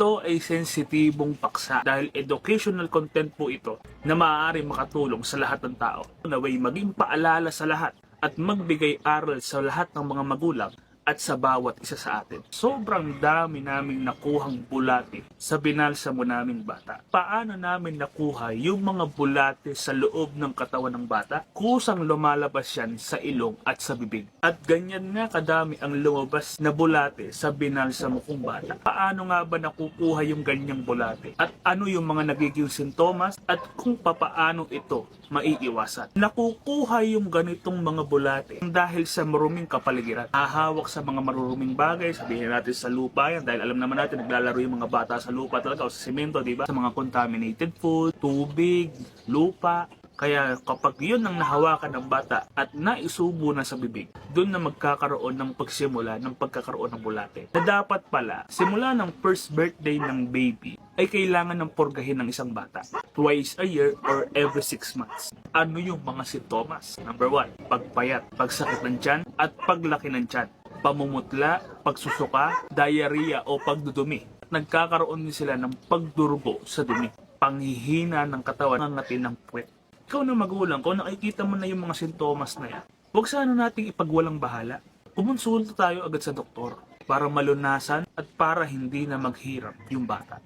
Ito ay sensitibong paksa dahil educational content po ito na maaari makatulong sa lahat ng tao. Naway maging paalala sa lahat at magbigay aral sa lahat ng mga magulang at sa bawat isa sa atin. Sobrang dami naming nakuhang bulate sa binalsa mo naming bata. Paano namin nakuha yung mga bulate sa loob ng katawan ng bata? Kusang lumalabas yan sa ilong at sa bibig. At ganyan nga kadami ang lumabas na bulate sa binalsa mo kong bata. Paano nga ba nakukuha yung ganyang bulate? At ano yung mga nagiging sintomas? At kung papaano ito maiiwasan? Nakukuha yung ganitong mga bulate dahil sa maruming kapaligiran. Hahawak sa mga maruruming bagay, sabihin natin sa lupa yan, dahil alam naman natin naglalaro yung mga bata sa lupa talaga o sa simento, di ba? Sa mga contaminated food, tubig, lupa, kaya kapag yun ang nahawakan ng bata at naisubo na sa bibig, doon na magkakaroon ng pagsimula ng pagkakaroon ng bulate. Na dapat pala, simula ng first birthday ng baby, ay kailangan ng purgahin ng isang bata. Twice a year or every six months. Ano yung mga sintomas? Number one, pagpayat, pagsakit ng tiyan, at paglaki ng tiyan. Pamumutla, pagsusuka, diarrhea o pagdudumi. Nagkakaroon din sila ng pagdurugo sa dumi. Panghihina ng katawan ng natin ng puwet. Ikaw na magulang, kung nakikita mo na yung mga sintomas na yan, huwag sana nating ipagwalang bahala. Kumonsulta tayo agad sa doktor para malunasan at para hindi na maghirap yung bata.